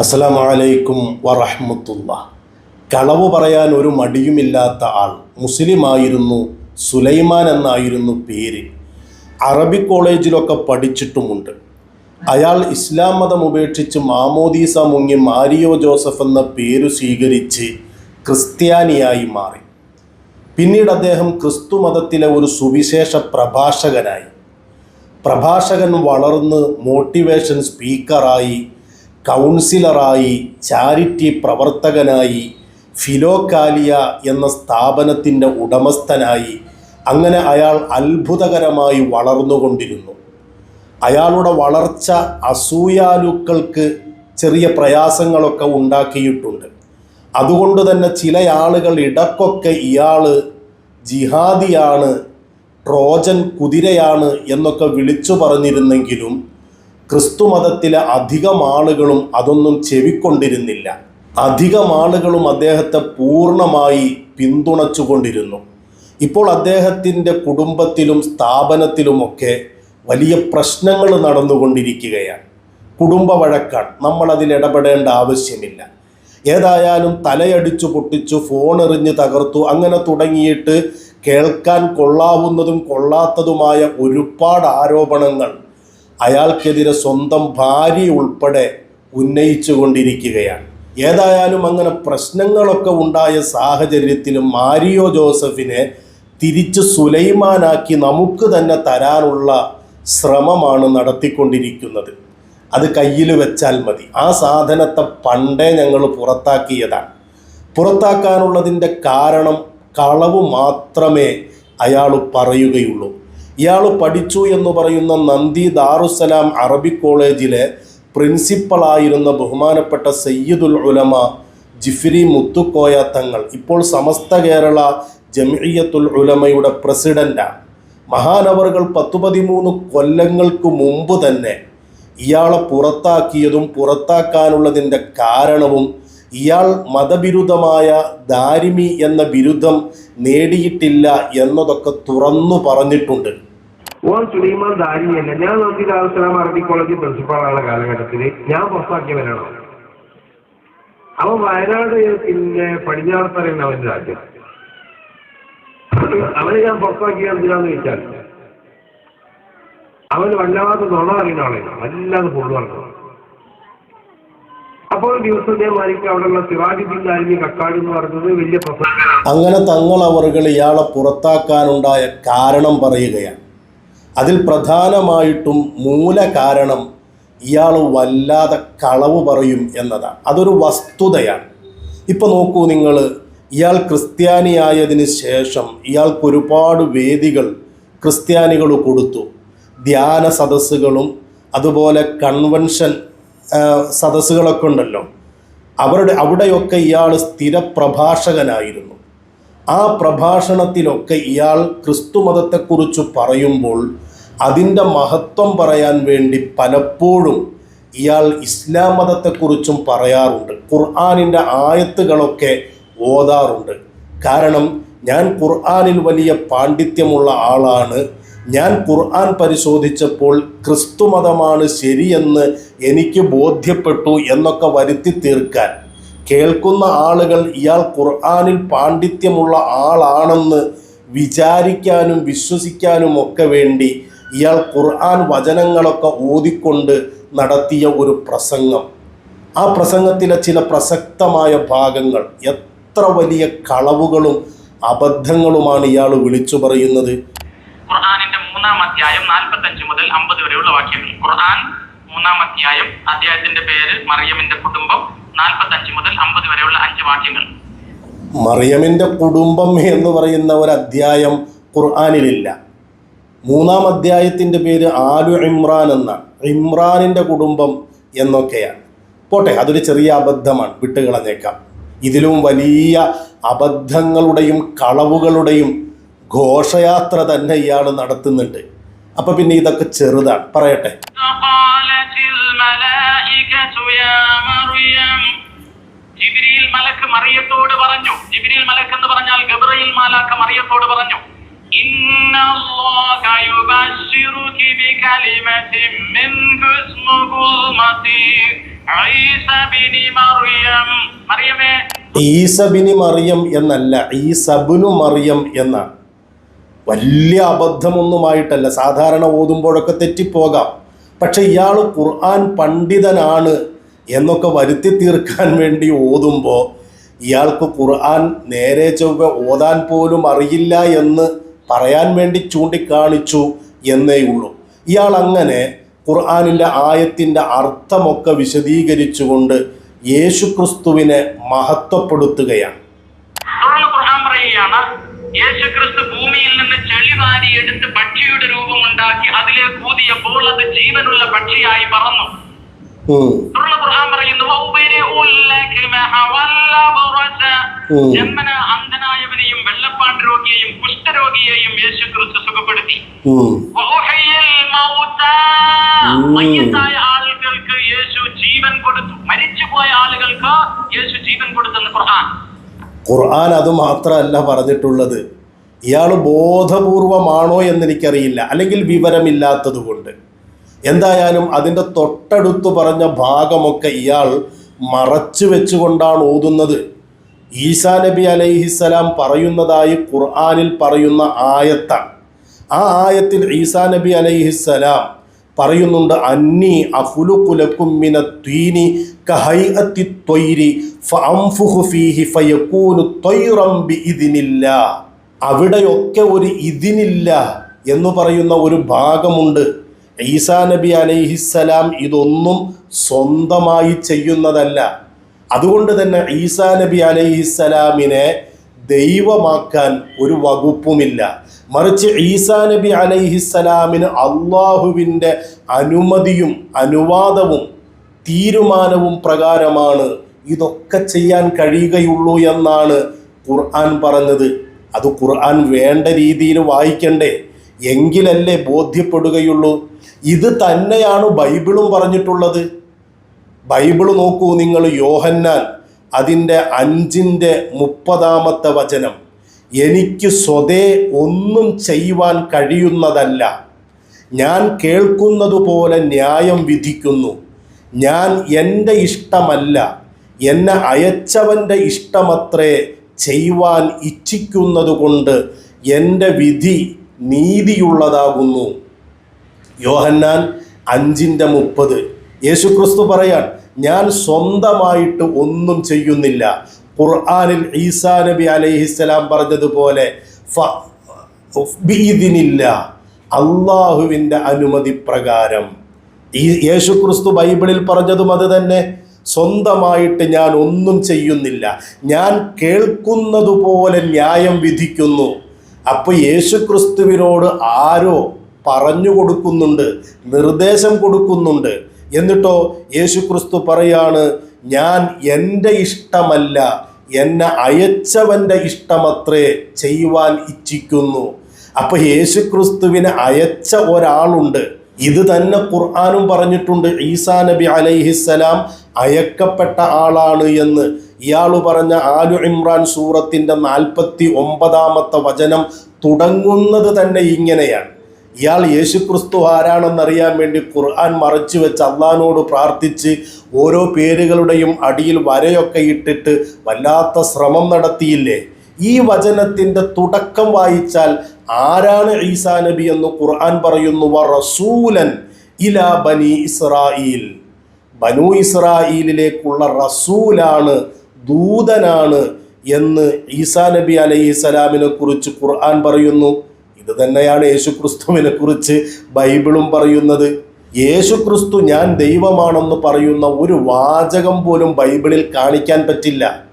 അസ്സലാമു അലൈക്കും വറഹ്മത്തുള്ള. കളവ് പറയാൻ ഒരു മടിയുമില്ലാത്ത ആൾ മുസ്ലിമായിരുന്നു സുലൈമാൻ എന്നായിരുന്നു പേര്. അറബി കോളേജിലൊക്കെ പഠിച്ചിട്ടുമുണ്ട്. അയാൾ ഇസ്ലാം മതം ഉപേക്ഷിച്ച് മാമോദീസ മുങ്ങി മാരിയോ ജോസഫ് എന്ന പേരു സ്വീകരിച്ച് ക്രിസ്ത്യാനിയായി മാറി. പിന്നീട് അദ്ദേഹം ക്രിസ്തു മതത്തിലെ ഒരു സുവിശേഷ പ്രഭാഷകനായി. പ്രഭാഷകൻ വളർന്ന് മോട്ടിവേഷൻ സ്പീക്കറായി കൗൺസിലറായി ചാരിറ്റി പ്രവർത്തകനായി ഫിലോകാലിയ എന്ന സ്ഥാപനത്തിന്റെ ഉടമസ്ഥനായി അങ്ങനെ അയാൾ അത്ഭുതകരമായി വളർന്നുകൊണ്ടിരുന്നു. അയാളുടെ വളർച്ച അസൂയാലുക്കൾക്ക് ചെറിയ പ്രയാസങ്ങളൊക്കെ ഉണ്ടാക്കിയിട്ടുണ്ട്. അതുകൊണ്ട് തന്നെ ചില ആളുകൾ ഇടക്കൊക്കെ ഇയാൾ ജിഹാദിയാണ് ട്രോജൻ കുതിരയാണ് എന്നൊക്കെ വിളിച്ചു പറഞ്ഞിരുന്നെങ്കിലും ക്രിസ്തു മതത്തിലെ അധികം ആളുകളും അതൊന്നും ചെവിക്കൊണ്ടിരുന്നില്ല. അധികം ആളുകളും അദ്ദേഹത്തെ പൂർണമായി പിന്തുണച്ചുകൊണ്ടിരുന്നു. ഇപ്പോൾ അദ്ദേഹത്തിന്റെ കുടുംബത്തിലും സ്ഥാപനത്തിലുമൊക്കെ വലിയ പ്രശ്നങ്ങൾ നടന്നുകൊണ്ടിരിക്കുകയാണ്. കുടുംബ വഴക്കാണ്. നമ്മളതിൽ ഇടപെടേണ്ട ആവശ്യമില്ല. ഏതായാലും തലയടിച്ചു പൊട്ടിച്ചു ഫോൺ എറിഞ്ഞ് തകർത്തു അങ്ങനെ തുടങ്ങിയിട്ട് കേൾക്കാൻ കൊള്ളാവുന്നതും കൊള്ളാത്തതുമായ ഒരുപാട് ആരോപണങ്ങൾ അയാൾക്കെതിരെ സ്വന്തം ഭാര്യ ഉൾപ്പെടെ ഉന്നയിച്ചു കൊണ്ടിരിക്കുകയാണ് ഏതായാലും അങ്ങനെ പ്രശ്നങ്ങളൊക്കെ ഉണ്ടായ സാഹചര്യത്തിലും മാരിയോ ജോസഫിനെ തിരിച്ച് സുലൈമാനാക്കി നമുക്ക് തന്നെ തരാനുള്ള ശ്രമമാണ് നടത്തിക്കൊണ്ടിരിക്കുന്നത്. അത് കയ്യിൽ വെച്ചാൽ മതി. ആ സാധനത്തെ പണ്ടേ ഞങ്ങൾ പുറത്താക്കിയതാണ്. പുറത്താക്കാനുള്ളതിന്റെ കാരണം കളവ് മാത്രമേ അയാൾ പറയുകയുള്ളൂ. ഇയാൾ പഠിച്ചു എന്ന് പറയുന്ന നന്ദി ദാറുസലാം അറബി കോളേജിലെ പ്രിൻസിപ്പളായിരുന്ന ബഹുമാനപ്പെട്ട സയ്യിദുൽ ഉലമ ജിഫ്രി മുത്തുക്കോയ തങ്ങൾ ഇപ്പോൾ സമസ്ത കേരള ജമിയത്തുൽ ഉലമയുടെ പ്രസിഡന്റാണ് മഹാനവറുകൾ പത്തു പതിമൂന്ന് കൊല്ലങ്ങൾക്ക് മുമ്പ് തന്നെ ഇയാളെ പുറത്താക്കിയതും പുറത്താക്കാനുള്ളതിന്റെ കാരണവും ഇയാൾ മതബിരുദമായ ദാരിമി എന്ന ബിരുദം നേടിയിട്ടില്ല എന്നതൊക്കെ തുറന്നു പറഞ്ഞിട്ടുണ്ട്. ഓൻ സുലൈമാൻ ദാരിയല്ല ഞാൻ നന്ദി ദാറുസലാം അറബി കോളേജ് പ്രിൻസിപ്പാളാണ് കാലഘട്ടത്തിൽ ഞാൻ പുറത്താക്കിയവനാണ് അവൻ. വയനാട് പിന്നെ പടിഞ്ഞാറത്തറയാണ് അവന്റെ രാജ്യം. അവനെ ഞാൻ പുറത്താക്കിയ എന്തിനാന്ന് ചോദിച്ചാൽ അവന് വല്ലാതെ നുണ അറിയുന്ന ആളാണ് വല്ലാതെ പൊള്ളു അപ്പോൾ അങ്ങനെ തങ്ങൾ അവറുകൾ ഇയാളെ പുറത്താക്കാനുണ്ടായ കാരണം പറയുകയാണ്. അതിൽ പ്രധാനമായിട്ടും മൂല കാരണം ഇയാൾ വല്ലാതെ കളവ് പറയും എന്നതാണ്. അതൊരു വസ്തുതയാണ്. ഇപ്പോൾ നോക്കൂ നിങ്ങൾ ഇയാൾ ക്രിസ്ത്യാനിയായതിന് ശേഷം ഇയാൾക്ക് ഒരുപാട് വേദികൾ ക്രിസ്ത്യാനികൾ കൊടുത്തു. ധ്യാന സദസ്സുകളും അതുപോലെ കൺവെൻഷൻ സദസ്സുകളൊക്കെ ഉണ്ടല്ലോ. അവരുടെ അവിടെയൊക്കെ ഇയാൾ സ്ഥിര പ്രഭാഷകനായിരുന്നു ആ പ്രഭാഷണത്തിലൊക്കെ ഇയാൾ ക്രിസ്തുമതത്തെക്കുറിച്ച് പറയുമ്പോൾ അതിന്റെ മഹത്വം പറയാൻ വേണ്ടി പലപ്പോഴും ഇയാൾ ഇസ്ലാം മതത്തെക്കുറിച്ചും പറയാറുണ്ട്. ഖുർആാനിന്റെ ആയത്തുകളൊക്കെ ഓതാറുണ്ട്. കാരണം ഞാൻ ഖുർആാനിൽ വലിയ പാണ്ഡിത്യമുള്ള ആളാണ്. ഞാൻ ഖുർആൻ പരിശോധിച്ചപ്പോൾ ക്രിസ്തു മതമാണ് ശരിയെന്ന് എനിക്ക് ബോധ്യപ്പെട്ടു എന്നൊക്കെ വരുത്തി തീർക്കാൻ. കേൾക്കുന്ന ആളുകൾ ഇയാൾ ഖുർആാനിൽ പാണ്ഡിത്യമുള്ള ആളാണെന്ന് വിചാരിക്കാനും വിശ്വസിക്കാനും ഒക്കെ വേണ്ടി ഇയാൾ ഖുർആൻ വചനങ്ങളൊക്കെ ഓതിക്കൊണ്ട് നടത്തിയ ഒരു പ്രസംഗം. ആ പ്രസംഗത്തിലെ ചില പ്രസക്തമായ ഭാഗങ്ങൾ എത്ര വലിയ കളവുകളും അബദ്ധങ്ങളുമാണ് ഇയാൾ വിളിച്ചു പറയുന്നത്. ഖുർആാനിന്റെ മൂന്നാം അധ്യായം നാൽപ്പത്തഞ്ച് മുതൽ അമ്പത് വരെയുള്ള വാക്യങ്ങൾ. ഖുർആൻ മൂന്നാം അധ്യായം അധ്യായത്തിന്റെ പേര് മറിയമിന്റെ കുടുംബം നാൽപ്പത്തഞ്ച് മുതൽ അമ്പത് വരെയുള്ള അഞ്ച് വാക്യങ്ങൾ. മറിയമിന്റെ കുടുംബം എന്ന് പറയുന്ന ഒരു അധ്യായം ഖുർആാനിലില്ല. മൂന്നാം അധ്യായത്തിന്റെ പേര് ആലു ഇമ്രാൻ എന്നാണ് ഇമ്രാനിന്റെ കുടുംബം എന്നൊക്കെയാണ്. പോട്ടെ അതൊരു ചെറിയ അബദ്ധമാണ് വിട്ടുകളഞ്ഞേക്കാം. ഇതിലും വലിയ അബദ്ധങ്ങളുടെയും കളവുകളുടെയും ഘോഷയാത്ര തന്നെ ഇയാൾ നടത്തുന്നുണ്ട്. അപ്പൊ പിന്നെ ഇതൊക്കെ ചെറുതാണ്. പറയട്ടെ. മലക്ക് മറിയത്തോട് പറഞ്ഞു. മലക്ക് എന്ന് പറഞ്ഞാൽ ഗബ്രയിൽ മാലാക്ക മറിയത്തോട് പറഞ്ഞു. إن الله يبشرك بكلمة منه اسمه المسيح عيسى بن مريم مريم ഈസബിനി മറിയം എന്നല്ല ഈസബിനു മറിയം എന്നാണ് വലിയ അബദ്ധമൊന്നുമായിട്ടല്ല സാധാരണ ഓതുമ്പോഴൊക്കെ തെറ്റിപ്പോകാം പക്ഷെ ഇയാൾ ഖുർആൻ പണ്ഡിതനാണ് എന്നൊക്കെ വരുത്തി തീർക്കാൻ വേണ്ടി ഓതുമ്പോൾ ഇയാൾക്ക് ഖുർആൻ നേരെ ചൊവ്വ ഓതാൻ പോലും അറിയില്ല എന്ന് പറയാൻ വേണ്ടി ചൂണ്ടിക്കാണിച്ചു എന്നേ ഉള്ളൂ. ഇയാൾ അങ്ങനെ ഖുർആാനിന്റെ ആയത്തിന്റെ അർത്ഥമൊക്കെ വിശദീകരിച്ചുകൊണ്ട് യേശു ക്രിസ്തുവിനെ മഹത്വപ്പെടുത്തുകയാണ് യേശു യേശുക്രിസ്തു ഭൂമിയിൽ നിന്ന് ചെളി പക്ഷിയുടെ രൂപമുണ്ടാക്കി അതിലേക്ക് ഊതിയപ്പോൾ അത് ജീവനുള്ള പക്ഷിയായി പറന്നു. ഉം. ഖുർആൻ പറയുന്നു. ജന്മന അന്ധനായവനെയും വെള്ളപ്പാണ്ട് രോഗിയെയും കുഷ്ഠരോഗിയെയും സുഖപ്പെടുത്തി. വഉഹയ്യൽ മൗതാ. ഉം. മയ്യത്തായ ആളുകൾക്ക് യേശു ജീവൻ കൊടുത്തു മരിച്ചുപോയ ആളുകൾക്ക് യേശു ജീവൻ കൊടുത്തെന്ന് ഖുർആൻ ഖുർആൻ അത് മാത്രമല്ല പറഞ്ഞിട്ടുള്ളത് ഇയാൾ ബോധപൂർവമാണോ എന്നെനിക്കറിയില്ല അല്ലെങ്കിൽ വിവരമില്ലാത്തത് കൊണ്ട് എന്തായാലും അതിന്റെ തൊട്ടടുത്ത് പറഞ്ഞ ഭാഗമൊക്കെ ഇയാൾ മറച്ചു വെച്ചുകൊണ്ടാണ് ഓതുന്നത്. ഈസാ നബി അലൈഹിസ്സലാം പറയുന്നതായി ഖുർആാനിൽ പറയുന്ന ആയത്താണ്. ആ ആയത്തിൽ ഈസാ നബി അലൈഹിസ്സലാം പറയുന്നുണ്ട് അന്നി അഹുലുക്കുലക്കും മിന ത്വീനി കഹൈഅത്തി ബിഇദ്നില്ലാ. അവിടെയൊക്കെ ഒരു ഇതിനില്ല എന്ന് പറയുന്ന ഒരു ഭാഗമുണ്ട്. ഈസാ നബി അലൈഹിസ്സലാം ഇതൊന്നും സ്വന്തമായി ചെയ്യുന്നതല്ല. അതുകൊണ്ട് തന്നെ ഈസാ നബി അലൈഹിസ്സലാമിനെ ദൈവമാക്കാൻ ഒരു വകുപ്പുമില്ല. മറിച്ച് ഈസാ നബി അലൈഹിസ്സലാമിന് അള്ളാഹുവിന്റെ അനുമതിയും അനുവാദവും തീരുമാനവും പ്രകാരമാണ് ഇതൊക്കെ ചെയ്യാൻ കഴിയുകയുള്ളൂ എന്നാണ് ഖുർആൻ പറഞ്ഞത്. അത് ഖുർആൻ വേണ്ട രീതിയിൽ വായിക്കണ്ടേ. എങ്കിലല്ലേ ബോധ്യപ്പെടുകയുള്ളൂ. ഇത് തന്നെയാണ് ബൈബിളും പറഞ്ഞിട്ടുള്ളത്. ബൈബിൾ നോക്കൂ നിങ്ങൾ യോഹന്നാൻ അതിന്റെ അഞ്ചിന്റെ മുപ്പതാമത്തെ വചനം. എനിക്ക് സ്വതേ ഒന്നും ചെയ്യുവാൻ കഴിയുന്നതല്ല. ഞാൻ കേൾക്കുന്നതുപോലെ ന്യായം വിധിക്കുന്നു. ഞാൻ എന്റെ ഇഷ്ടമല്ല. എന്നെ അയച്ചവന്റെ ഇഷ്ടമത്രേ ചെയ്യുവാൻ ഇച്ഛിക്കുന്നതുകൊണ്ട് എന്റെ വിധി നീതിയുള്ളതാകുന്നു. യോഹന്നാൻ അഞ്ചിന്റെ മുപ്പത്. യേശുക്രിസ്തു പറയാൻ ഞാൻ സ്വന്തമായിട്ട് ഒന്നും ചെയ്യുന്നില്ല. ഖുർആാനിൽ ഈസാ നബി അലൈഹിസ്സലാം പറഞ്ഞതുപോലെ ഫ- ബിഇദ്നില്ല. അള്ളാഹുവിന്റെ അനുമതി പ്രകാരം. ഈ യേശുക്രിസ്തു ബൈബിളിൽ പറഞ്ഞതും അത് തന്നെ സ്വന്തമായിട്ട് ഞാൻ ഒന്നും ചെയ്യുന്നില്ല. ഞാൻ കേൾക്കുന്നതുപോലെ ന്യായം വിധിക്കുന്നു. അപ്പൊ യേശുക്രിസ്തുവിനോട് ആരോ പറഞ്ഞു കൊടുക്കുന്നുണ്ട് നിർദ്ദേശം കൊടുക്കുന്നുണ്ട്. എന്നിട്ടോ യേശുക്രിസ്തു പറയാണ് ഞാൻ എന്റെ ഇഷ്ടമല്ല എന്നെ അയച്ചവന്റെ ഇഷ്ടമത്രേ ചെയ്യുവാൻ ഇച്ഛിക്കുന്നു. അപ്പൊ യേശുക്രിസ്തുവിനെ അയച്ച ഒരാളുണ്ട്. ഇത് തന്നെ ഖുർആാനും പറഞ്ഞിട്ടുണ്ട് ഈസാ നബി അലൈഹിസ്സലാം അയക്കപ്പെട്ട ആളാണ് എന്ന്. ഇയാൾ പറഞ്ഞ ആലു ഇമ്രാൻ സൂറത്തിന്റെ നാൽപ്പത്തി ഒമ്പതാമത്തെ വചനം തുടങ്ങുന്നത് തന്നെ ഇങ്ങനെയാണ്. ഇയാൾ യേശുക്രിസ്തു ആരാണെന്നറിയാൻ വേണ്ടി ഖുർആൻ മറച്ചു വെച്ച് അള്ളഹാനോട് പ്രാർത്ഥിച്ച് ഓരോ പേരുകളുടെയും അടിയിൽ വരയൊക്കെ ഇട്ടിട്ട് വല്ലാത്ത ശ്രമം നടത്തിയില്ലേ? ഈ വചനത്തിന്റെ തുടക്കം വായിച്ചാൽ ആരാണ് ഈസാ നബി എന്ന് ഖുർആൻ പറയുന്നു വ റസൂലൻ ഇലാ ബനി ഇസ്രായേൽ ബനു ഇസ്രായേലിലേക്കുള്ള റസൂലാണ് ദൂതനാണ് എന്ന് ഈസാ നബി അലൈഹി സ്വലാമിനെ കുറിച്ച് ഖുർആൻ പറയുന്നു. ഇത് തന്നെയാണ് യേശുക്രിസ്തുവിനെ കുറിച്ച് ബൈബിളും പറയുന്നത്. യേശുക്രിസ്തു ഞാൻ ദൈവമാണെന്ന് പറയുന്ന ഒരു വാചകം പോലും ബൈബിളിൽ കാണിക്കാൻ പറ്റില്ല.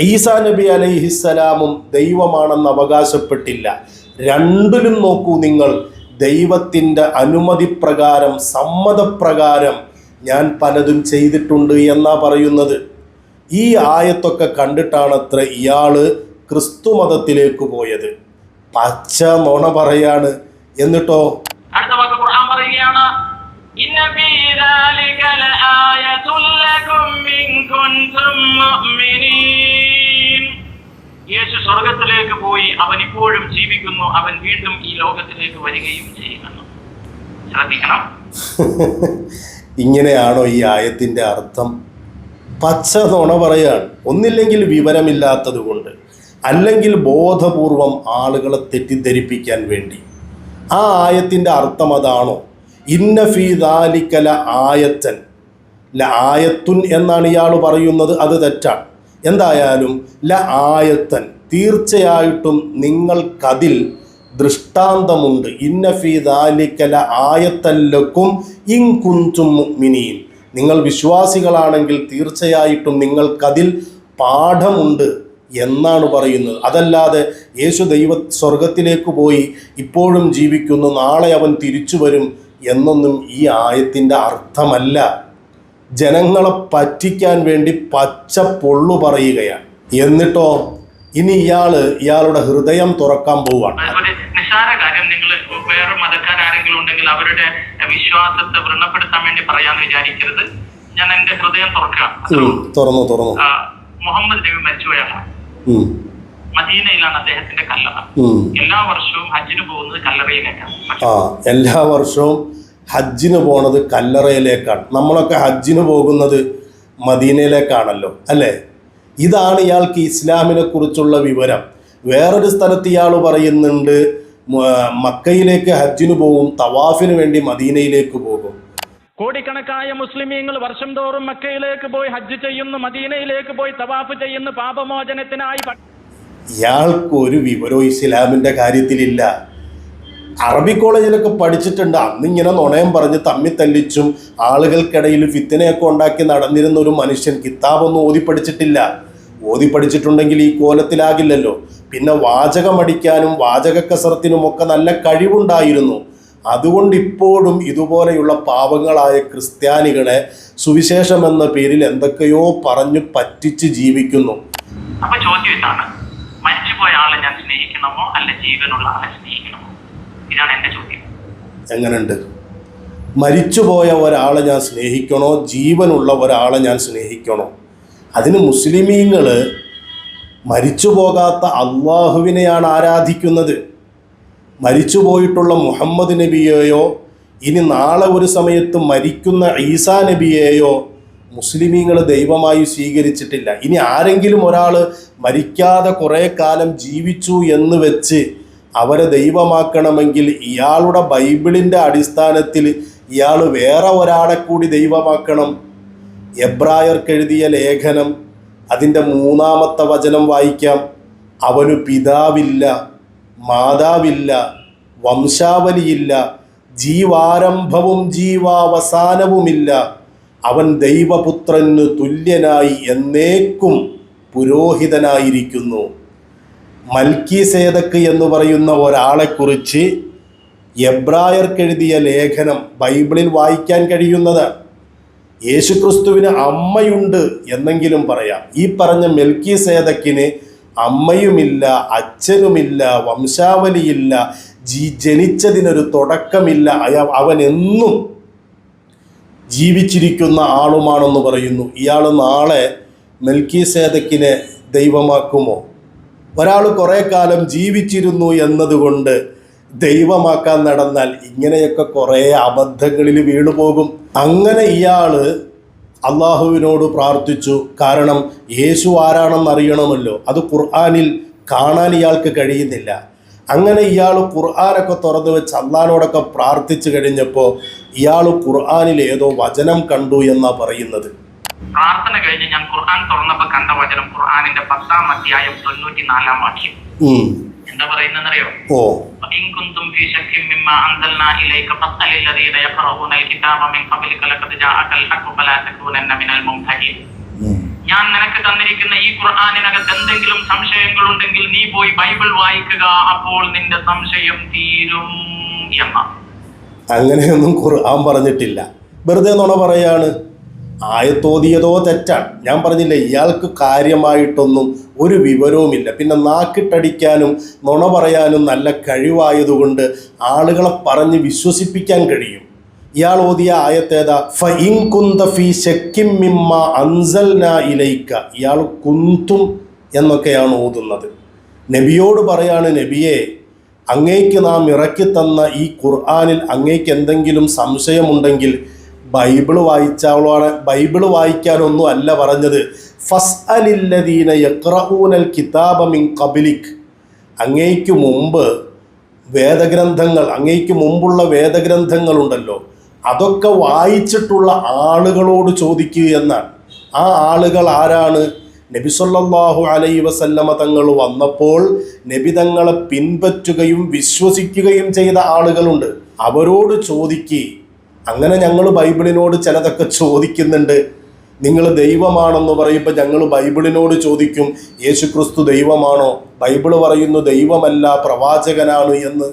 ഈസാ നബി അലൈഹിസ്സലാമും ദൈവമാണെന്ന് അവകാശപ്പെട്ടില്ല. രണ്ടിലും നോക്കൂ നിങ്ങൾ ദൈവത്തിന്റെ അനുമതി പ്രകാരം സമ്മതപ്രകാരം ഞാൻ പലതും ചെയ്തിട്ടുണ്ട് എന്നാ പറയുന്നത്. ഈ ആയത്തൊക്കെ കണ്ടിട്ടാണത്ര ഇയാൾ ക്രിസ്തു മതത്തിലേക്ക് പോയത്. പച്ച നുണ പറയാണ്. എന്നിട്ടോ? പറയുകയാണ് യേശു സ്വർഗത്തിലേക്ക് പോയി അവൻ ഇപ്പോഴും ജീവിക്കുന്നു അവൻ വീണ്ടും ഈ ലോകത്തിലേക്ക് വരികയും ചെയ്യുമെന്ന് ശ്രദ്ധിക്കണം. ഇങ്ങനെയാണോ ഈ ആയത്തിന്റെ അർത്ഥം? പച്ച നുണ പറയാണ്. ഒന്നില്ലെങ്കിൽ വിവരമില്ലാത്തത് കൊണ്ട് അല്ലെങ്കിൽ ബോധപൂർവം ആളുകളെ തെറ്റിദ്ധരിപ്പിക്കാൻ വേണ്ടി. ആ ആയത്തിന്റെ അർത്ഥം അതാണോ? ഇന്ന ഫീ ദാലിക്കല ആയത്തൻ. ല ആയത്തുൻ എന്നാണ് ഇയാൾ പറയുന്നത് അത് തെറ്റാണ്. എന്തായാലും ല ആയത്തൻ തീർച്ചയായിട്ടും നിങ്ങൾക്കതിൽ ദൃഷ്ടാന്തമുണ്ട്. ഇന്ന ഫീ ദാലിക്കല ആയത്തല്ലക്കും ഇൻ കുഞ്ചും മുഅ്മിനീൻ. നിങ്ങൾ വിശ്വാസികളാണെങ്കിൽ തീർച്ചയായിട്ടും നിങ്ങൾക്കതിൽ പാഠമുണ്ട്. എന്നാണ് പറയുന്നത്. അതല്ലാതെ യേശു ദൈവ സ്വർഗത്തിലേക്ക് പോയി ഇപ്പോഴും ജീവിക്കുന്നു നാളെ അവൻ തിരിച്ചു വരും എന്നൊന്നും ഈ ആയത്തിന്റെ അർത്ഥമല്ല. ജനങ്ങളെ പറ്റിക്കാൻ വേണ്ടി പച്ച പൊള്ളു പറയുകയാണ്. എന്നിട്ടോ? ഇനി ഇയാൾ ഇയാളുടെ ഹൃദയം തുറക്കാൻ പോവാണ് നിസ്സാര കാര്യം നിങ്ങൾ വേറെ ഉണ്ടെങ്കിൽ അവരുടെ വിശ്വാസത്തെ വേണ്ടി പറയാന്ന് വിചാരിക്കരുത്. ഞാൻ എന്റെ ഹൃദയം തുറക്കാം തുറന്നു തുറന്നു. മുഹമ്മദ് നബി മരിച്ചുപോയാണ് മദീനയിലാണ് അദ്ദേഹത്തിന്റെ കല്ലറ. എല്ലാ വർഷവും ഹജ്ജിന് പോകുന്നത് കല്ലറയിലേക്കാണ്. ആ എല്ലാ വർഷവും ഹജ്ജിന് പോണത് കല്ലറയിലേക്കാണ്. നമ്മളൊക്കെ ഹജ്ജിന് പോകുന്നത് മദീനയിലേക്കാണല്ലോ അല്ലേ? ഇതാണ് ഇയാൾക്ക് ഇസ്ലാമിനെ കുറിച്ചുള്ള വിവരം. വേറൊരു സ്ഥലത്ത് ഇയാൾ പറയുന്നുണ്ട് മക്കയിലേക്ക് ഹജ്ജിന് പോകും തവാഫിന് വേണ്ടി മദീനയിലേക്ക് പോകും. കോടിക്കണക്കായ മുസ്ലിമീങ്ങൾ വർഷം തോറും മക്കയിലേക്ക് പോയി ഹജ്ജ് ചെയ്യുന്നു മദീനയിലേക്ക് പോയി തവാഫ് ചെയ്യുന്നു പാപമോചനത്തിനായി ഇയാൾക്ക് ഒരു വിവരവും ഇസ്ലാമിന്റെ കാര്യത്തിലില്ല. അറബി കോളേജിലൊക്കെ പഠിച്ചിട്ടുണ്ട്. അന്നിങ്ങനെ നുണയം പറഞ്ഞ് തമ്മി തല്ലിച്ചും ആളുകൾക്കിടയിൽ ഫിത്തനയൊക്കെ ഉണ്ടാക്കി നടന്നിരുന്ന ഒരു മനുഷ്യൻ കിതാബൊന്നും ഓതി പഠിച്ചിട്ടില്ല. ഓതി പഠിച്ചിട്ടുണ്ടെങ്കിൽ ഈ കോലത്തിലാകില്ലല്ലോ. പിന്നെ വാചകമടിക്കാനും വാചക കസറത്തിനും ഒക്കെ നല്ല കഴിവുണ്ടായിരുന്നു. അതുകൊണ്ട് ഇപ്പോഴും ഇതുപോലെയുള്ള പാവങ്ങളായ ക്രിസ്ത്യാനികളെ സുവിശേഷം എന്ന പേരിൽ എന്തൊക്കെയോ പറഞ്ഞു പറ്റിച്ച് ജീവിക്കുന്നു. അപ്പൊ ചോദ്യം ഇതാണ്. മരിച്ചുപോയ ആളെ ഞാൻ സ്നേഹിക്കണമോ അല്ല ജീവനുള്ള ആളെ സ്നേഹിക്കണമോ? ഇതാണ് എന്റെ ചോദ്യം. എങ്ങനെയുണ്ട്? മരിച്ചുപോയ ഒരാളെ ഞാൻ സ്നേഹിക്കണോ? ജീവനുള്ള ഒരാളെ ഞാൻ സ്നേഹിക്കണോ? അതിന് മുസ്ലിമീങ്ങൾ മരിച്ചു പോകാത്ത അള്ളാഹുവിനെയാണ് ആരാധിക്കുന്നത്. മരിച്ചുപോയിട്ടുള്ള മുഹമ്മദ് നബിയെയോ ഇനി നാളെ ഒരു സമയത്ത് മരിക്കുന്ന ഈസാ നബിയെയോ മുസ്ലിമീങ്ങൾ ദൈവമായി സ്വീകരിച്ചിട്ടില്ല. ഇനി ആരെങ്കിലും ഒരാൾ മരിക്കാതെ കുറേ കാലം ജീവിച്ചു എന്ന് വെച്ച് അവരെ ദൈവമാക്കണമെങ്കിൽ ഇയാളുടെ ബൈബിളിന്റെ അടിസ്ഥാനത്തിൽ ഇയാൾ വേറെ ഒരാളെ കൂടി ദൈവമാക്കണം. എബ്രായർക്കെഴുതിയ ലേഖനം അതിന്റെ മൂന്നാമത്തെ വചനം വായിക്കാം. അവനു പിതാവില്ല മാതാവില്ല വംശാവലിയില്ല ജീവാരംഭവും ജീവാവസാനവുമില്ല. അവൻ ദൈവപുത്രന് തുല്യനായി എന്നേക്കും പുരോഹിതനായിരിക്കുന്നു. മൽക്കി സേതക്ക് എന്ന് പറയുന്ന ഒരാളെക്കുറിച്ച് എബ്രായർക്കെഴുതിയ ലേഖനം ബൈബിളിൽ വായിക്കാൻ കഴിയുന്നത് യേശുക്രിസ്തുവിന് അമ്മയുണ്ട് എന്നെങ്കിലും പറയാം. ഈ പറഞ്ഞ മെൽക്കി സേതക്കിന് അമ്മയുമില്ല അച്ഛനുമില്ല വംശാവലിയില്ല ജീ ജനിച്ചതിനൊരു തുടക്കമില്ല. അയാ അവൻ എന്നും ജീവിച്ചിരിക്കുന്ന ആളുമാണെന്ന് പറയുന്നു. ഇയാൾ നാളെ മെൽക്കി സേതക്കിനെ ദൈവമാക്കുമോ? ഒരാൾ കുറേ കാലം ജീവിച്ചിരുന്നു എന്നതുകൊണ്ട് ദൈവമാക്കാൻ നടന്നാൽ ഇങ്ങനെയൊക്കെ കുറേ അബദ്ധങ്ങളിൽ വീണുപോകും. അങ്ങനെ ഇയാൾ അള്ളാഹുവിനോട് പ്രാർത്ഥിച്ചു. കാരണം യേശു ആരാണെന്ന് അറിയണമല്ലോ. അത് ഖുർആാനിൽ കാണാൻ ഇയാൾക്ക് കഴിയുന്നില്ല. അങ്ങനെ ഇയാൾ ഖുർആാനൊക്കെ തുറന്നു വെച്ച് അള്ളഹാനോടൊക്കെ പ്രാർത്ഥിച്ചു കഴിഞ്ഞപ്പോൾ ഇയാൾ ഖുർആാനിൽ ഏതോ വചനം കണ്ടു എന്നാ പറയുന്നത്. പ്രാർത്ഥന കഴിഞ്ഞ് ഞാൻ ഖുർആൻ തുറന്നപ്പോ കണ്ട വചനം ഖുർആാനിന്റെ പത്താം അധ്യായം തൊണ്ണൂറ്റി നാലാം വാക്യം. എന്താ പറയുന്നറിയോ ഞാൻ നിനക്ക് തന്നിരിക്കുന്ന ഈ ഖുർആാനിനകത്ത് എന്തെങ്കിലും സംശയങ്ങൾ ഉണ്ടെങ്കിൽ നീ പോയി ബൈബിൾ വായിക്കുക അപ്പോൾ നിന്റെ സംശയം തീരും എന്ന അങ്ങനെയൊന്നും ഖുർആൻ പറഞ്ഞിട്ടില്ല. വെറുതെ നോണ പറയാണ്. ആയത്തോതിയതോ തെറ്റാണ്. ഞാൻ പറഞ്ഞില്ല ഇയാൾക്ക് കാര്യമായിട്ടൊന്നും ഒരു വിവരവുമില്ല. പിന്നെ നാക്കിട്ടടിക്കാനും നുണ പറയാനും നല്ല കഴിവായതുകൊണ്ട് ആളുകളെ പറഞ്ഞ് വിശ്വസിപ്പിക്കാൻ കഴിയും. ഇയാൾ ഓതിയ ആയത്തേതാ ഫഇൻ കുന്ത ഫീ ശക്കിം മിമ്മ അൻസൽന ഇലൈക്ക. ഇയാൾ കുന്തും എന്നൊക്കെയാണ് ഓതുന്നത്. നബിയോട് പറയാണ് നബിയെ അങ്ങേക്ക് നാം ഇറക്കി തന്ന ഈ ഖുർആാനിൽ അങ്ങേക്ക് എന്തെങ്കിലും സംശയമുണ്ടെങ്കിൽ ബൈബിൾ വായിച്ചാളാണ് ബൈബിൾ വായിക്കാനൊന്നും അല്ല പറഞ്ഞത്. ഫസ് അലില്ലദീന യക്രഹൂനൽ കിതാബ മിൻ കബിലിക് അങ്ങേക്ക് മുമ്പ് വേദഗ്രന്ഥങ്ങൾ അങ്ങേക്ക് മുമ്പുള്ള വേദഗ്രന്ഥങ്ങളുണ്ടല്ലോ. അതൊക്കെ വായിച്ചിട്ടുള്ള ആളുകളോട് ചോദിക്കുക എന്നാണ്. ആ ആളുകൾ ആരാണ്? നബിസൊല്ലാഹു അലൈ വസല്ലമ തങ്ങൾ വന്നപ്പോൾ നബി തങ്ങളെ പിൻപറ്റുകയും വിശ്വസിക്കുകയും ചെയ്ത ആളുകളുണ്ട്. അവരോട് ചോദിക്കുക അങ്ങനെ ഞങ്ങൾ ബൈബിളിനോട് ചിലതൊക്കെ ചോദിക്കുന്നുണ്ട്. നിങ്ങൾ ദൈവമാണെന്ന് പറയുമ്പോൾ ഞങ്ങൾ ബൈബിളിനോട് ചോദിക്കും യേശുക്രിസ്തു ദൈവമാണോ? ബൈബിൾ പറയുന്നു ദൈവമല്ല പ്രവാചകനാണ് എന്ന്.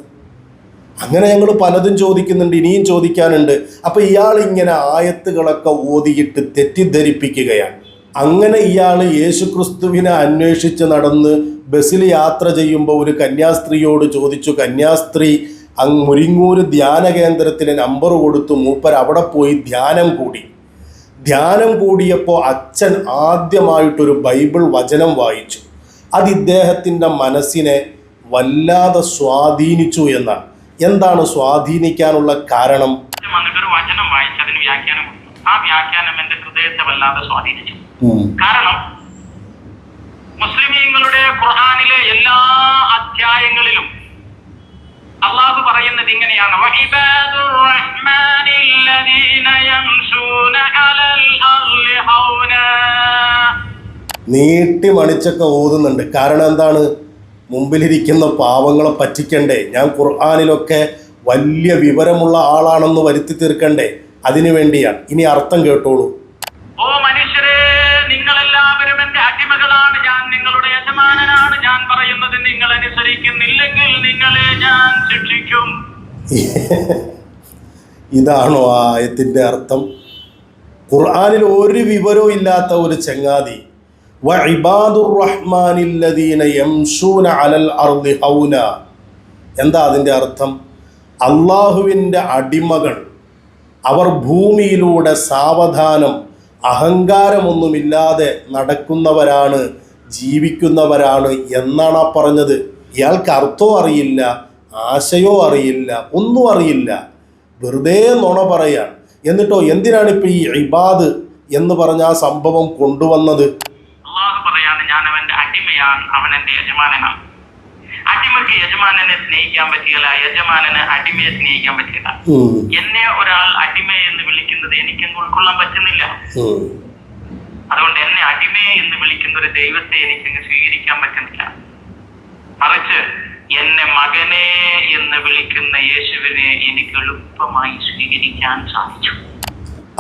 അങ്ങനെ ഞങ്ങൾ പലതും ചോദിക്കുന്നുണ്ട് ഇനിയും ചോദിക്കാനുണ്ട്. അപ്പോൾ ഇയാൾ ഇങ്ങനെ ആയത്തുകളൊക്കെ ഓതിയിട്ട് തെറ്റിദ്ധരിപ്പിക്കുകയാണ്. അങ്ങനെ ഇയാൾ യേശുക്രിസ്തുവിനെ അന്വേഷിച്ച് നടന്ന് ബസ്സിൽ യാത്ര ചെയ്യുമ്പോൾ ഒരു കന്യാസ്ത്രീയോട് ചോദിച്ചു കന്യാസ്ത്രീ അങ്ങ് മുരിങ്ങൂർ ധ്യാന കേന്ദ്രത്തിന് നമ്പർ കൊടുത്തു മൂപ്പർ അവിടെ പോയി ധ്യാനം കൂടി. ധ്യാനം കൂടിയപ്പോൾ അച്ഛൻ ആദ്യമായിട്ടൊരു ബൈബിൾ വചനം വായിച്ചു. അത് ഇദ്ദേഹത്തിന്റെ മനസ്സിനെ വല്ലാതെ സ്വാധീനിച്ചു എന്നാണ്. എന്താണ് സ്വാധീനിക്കാനുള്ള കാരണം? വന്നിട്ടൊരു വചനം വായിച്ച് അതിന് വ്യാഖ്യാനം കൊടുത്തു. ആ വ്യാഖ്യാനം എന്റെ ഹൃദയത്തെ വല്ലാതെ സ്വാധീനിച്ചു. കാരണം മുസ്ലിമീങ്ങളുടെ ഖുർഹാനിലെ എല്ലാ അധ്യായങ്ങളിലും അള്ളാഹു പറയുന്നത് ഇങ്ങനെയാണ്. നീട്ടി മണിച്ചൊക്കെ ഓതുന്നുണ്ട്. കാരണം എന്താണ്? മുമ്പിലിരിക്കുന്ന പാവങ്ങളെ പറ്റിക്കണ്ടേ. ഞാൻ ഖുർആാനിലൊക്കെ വലിയ വിവരമുള്ള ആളാണെന്ന് വരുത്തി തീർക്കണ്ടേ? അതിനു വേണ്ടിയാണ്. ഇനി അർത്ഥം കേട്ടോളൂ. ഓ മനുഷ്യരെ നിങ്ങളെല്ലാവരും എന്റെ അടിമകളാണ്. ഞാൻ നിങ്ങളുടെ യജമാനനാണ്. ഞാൻ പറയുന്നത് നിങ്ങൾ അനുസരിക്കുന്നില്ലെങ്കിൽ നിങ്ങളെ ഞാൻ ശിക്ഷിക്കും. ഇതാണോ ആ അർത്ഥം? ഖുർആാനിൽ ഒരു വിവരവും ഇല്ലാത്ത ഒരു ചങ്ങാതി എന്താ അതിന്റെ അർത്ഥം? അള്ളാഹുവിന്റെ അടിമകൾ അവർ ഭൂമിയിലൂടെ സാവധാനം അഹങ്കാരമൊന്നുമില്ലാതെ നടക്കുന്നവരാണ് ജീവിക്കുന്നവരാണ് എന്നാണ് ആ പറഞ്ഞത്. ഇയാൾക്ക് അർത്ഥവും അറിയില്ല ആശയോ അറിയില്ല ഒന്നും അറിയില്ല. വെറുതെ നുണ പറയാൻ എന്നിട്ടോ എന്തിനാണ് ഇപ്പൊ ഈ ഇബാദ് എന്ന് പറഞ്ഞ ആ സംഭവം കൊണ്ടുവന്നത്? അള്ളാഹു പറയാണ് ഞാൻ അവന്റെ അടിമയാണ് അവൻ എന്റെ യജമാനനാണ്. അടിമയ്ക്ക് യജമാനനെ സ്നേഹിക്കാൻ പറ്റുകയില്ല യജമാനന് അടിമയെ സ്നേഹിക്കാൻ പറ്റില്ല എന്നെ ഒരാൾ അടിമ എന്ന് വിളിക്കുന്നത് എനിക്ക് ഉൾക്കൊള്ളാൻ പറ്റുന്നില്ല. അതുകൊണ്ട് എന്നെ അടിമ എന്ന് വിളിക്കുന്ന ഒരു ദൈവത്തെ എനിക്ക് സ്വീകരിക്കാൻ പറ്റുന്നില്ല. മറിച്ച് എന്നെ മകനെ എന്ന് വിളിക്കുന്ന യേശുവിനെ എനിക്ക് എളുപ്പമായി സ്വീകരിക്കാൻ സാധിച്ചു.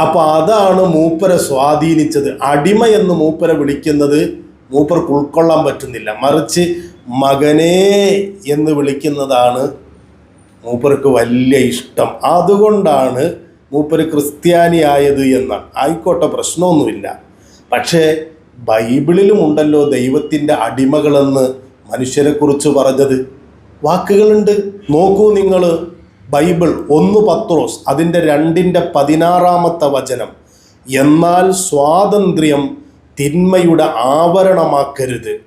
അപ്പൊ അതാണ് മൂപ്പരെ സ്വാധീനിച്ചത്. അടിമ എന്ന് മൂപ്പരെ വിളിക്കുന്നത് മൂപ്പർക്ക് ഉൾക്കൊള്ളാൻ പറ്റുന്നില്ല. മറിച്ച് മകനേ എന്ന് വിളിക്കുന്നതാണ് മൂപ്പർക്ക് വലിയ ഇഷ്ടം. അതുകൊണ്ടാണ് മൂപ്പര് ക്രിസ്ത്യാനിയായത് എന്നാണ്. ആയിക്കോട്ടെ പ്രശ്നമൊന്നുമില്ല. പക്ഷേ ബൈബിളിലും ഉണ്ടല്ലോ ദൈവത്തിന്റെ അടിമകളെന്ന് മനുഷ്യരെക്കുറിച്ച് പറഞ്ഞത്. വാക്കുകളുണ്ട്. നോക്കൂ നിങ്ങൾ ബൈബിൾ ഒന്ന് പത്രോസ് അതിന്റെ രണ്ടിന്റെ പതിനാറാമത്തെ വചനം. എന്നാൽ സ്വാതന്ത്ര്യം തിന്മയുടെ ആവരണമാക്കരുത്.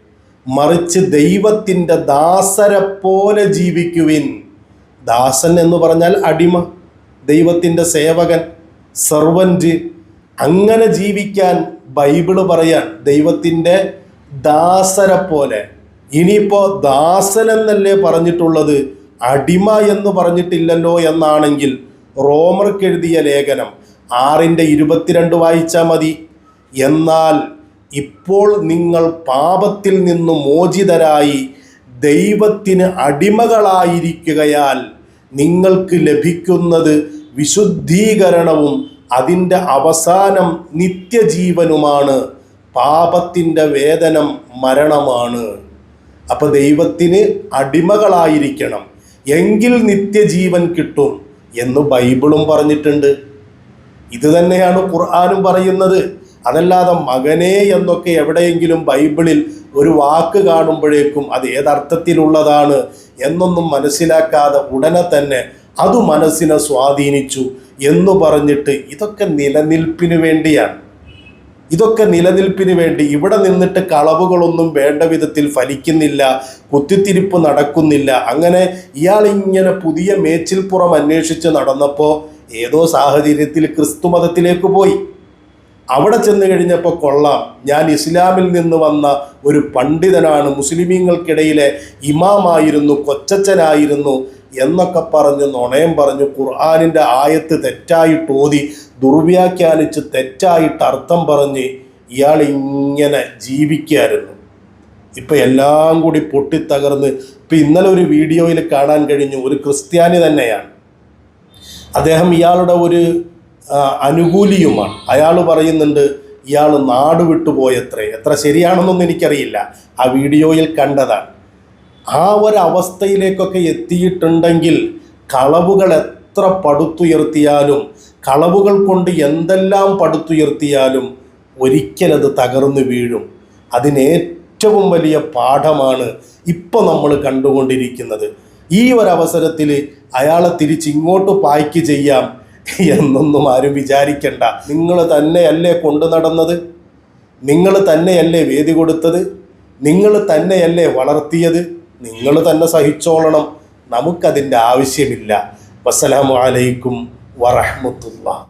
മറിച്ച് ദൈവത്തിന്റെ ദാസരെ പോലെ ജീവിക്കുവിൻ. ദാസൻ എന്ന് പറഞ്ഞാൽ അടിമ ദൈവത്തിന്റെ സേവകൻ സെർവന്റ് അങ്ങനെ ജീവിക്കാൻ ബൈബിൾ പറയാൻ ദൈവത്തിന്റെ ദാസരെ പോലെ. ഇനിയിപ്പോൾ ദാസൻ എന്നല്ലേ പറഞ്ഞിട്ടുള്ളത്? അടിമ എന്ന് പറഞ്ഞിട്ടില്ലല്ലോ എന്നാണെങ്കിൽ റോമർക്ക് എഴുതിയ ലേഖനം ആറിന്റെ ഇരുപത്തിരണ്ട് വായിച്ചാൽ മതി. എന്നാൽ ഇപ്പോൾ നിങ്ങൾ പാപത്തിൽ നിന്ന് മോചിതരായി ദൈവത്തിന് അടിമകളായിരിക്കുകയാൽ നിങ്ങൾക്ക് ലഭിക്കുന്നത് വിശുദ്ധീകരണവും അതിന്റെ അവസാനം നിത്യജീവനുമാണ്. പാപത്തിന്റെ വേതനം മരണമാണ്. അപ്പോൾ ദൈവത്തിന് അടിമകളായിരിക്കണം. എങ്കിൽ നിത്യജീവൻ കിട്ടും എന്ന് ബൈബിളും പറഞ്ഞിട്ടുണ്ട്. ഇത് തന്നെയാണ് ഖുർആാനും പറയുന്നത്. അതല്ലാതെ മകനെ എന്നൊക്കെ എവിടെയെങ്കിലും ബൈബിളിൽ ഒരു വാക്ക് കാണുമ്പോഴേക്കും അത് ഏതർത്ഥത്തിലുള്ളതാണ് എന്നൊന്നും മനസ്സിലാക്കാതെ ഉടനെ തന്നെ അത് മനസ്സിനെ സ്വാധീനിച്ചു. എന്ന് പറഞ്ഞിട്ട് ഇതൊക്കെ നിലനിൽപ്പിന് വേണ്ടിയാണ്. ഇതൊക്കെ നിലനിൽപ്പിന് വേണ്ടി ഇവിടെ നിന്നിട്ട് കളവുകളൊന്നും വേണ്ട വിധത്തിൽ ഫലിക്കുന്നില്ല കുത്തിത്തിരിപ്പ് നടക്കുന്നില്ല. അങ്ങനെ ഇയാൾ ഇങ്ങനെ പുതിയ മേച്ചിൽപ്പുറം അന്വേഷിച്ച് നടന്നപ്പോൾ ഏതോ സാഹചര്യത്തിൽ ക്രിസ്തു മതത്തിലേക്ക് പോയി. അവിടെ ചെന്ന് കഴിഞ്ഞപ്പോൾ കൊള്ളാം. ഞാൻ ഇസ്ലാമിൽ നിന്ന് വന്ന ഒരു പണ്ഡിതനാണ്. മുസ്ലിമീങ്ങൾക്കിടയിലെ ഇമാമായിരുന്നു കൊച്ചച്ഛനായിരുന്നു എന്നൊക്കെ പറഞ്ഞ് നുണയം പറഞ്ഞു ഖുർആാനിന്റെ ആയത്ത് തെറ്റായിട്ട് ഓതി ദുർവ്യാഖ്യാനിച്ച് തെറ്റായിട്ട് അർത്ഥം പറഞ്ഞ് ഇയാൾ ഇങ്ങനെ ജീവിക്കായിരുന്നു ഇപ്പം എല്ലാം കൂടി പൊട്ടിത്തകർന്ന് ഇപ്പം ഇന്നലെ ഒരു വീഡിയോയിൽ കാണാൻ കഴിഞ്ഞു. ഒരു ക്രിസ്ത്യാനി തന്നെയാണ്. അദ്ദേഹം ഇയാളുടെ ഒരു അനുകൂലിയുമാണ്. അയാൾ പറയുന്നുണ്ട് ഇയാൾ നാട് വിട്ടുപോയത്രേ എത്ര ശരിയാണെന്നൊന്നും എനിക്കറിയില്ല. ആ വീഡിയോയിൽ കണ്ടതാണ്. ആ ഒരവസ്ഥയിലേക്കൊക്കെ എത്തിയിട്ടുണ്ടെങ്കിൽ കളവുകൾ എത്ര പടുത്തുയർത്തിയാലും കളവുകൾ കൊണ്ട് എന്തെല്ലാം പടുത്തുയർത്തിയാലും ഒരിക്കലത് തകർന്നു വീഴും. അതിനേറ്റവും വലിയ പാഠമാണ് ഇപ്പോൾ നമ്മൾ കണ്ടുകൊണ്ടിരിക്കുന്നത്. ഈ ഒരവസരത്തിൽ അയാളെ തിരിച്ചിങ്ങോട്ട് പായ്ക്ക് ചെയ്യാം. എന്നൊന്നും ആരും വിചാരിക്കണ്ട. നിങ്ങൾ തന്നെയല്ലേ കൊണ്ടു നടന്നത്? നിങ്ങൾ തന്നെയല്ലേ വേദി കൊടുത്തത്? നിങ്ങൾ തന്നെയല്ലേ വളർത്തിയത്? നിങ്ങൾ തന്നെ സഹിച്ചോളണം. നമുക്കതിന്റെ ആവശ്യമില്ല. വസ്സലാമലൈക്കും വറഹമത്തുള്ള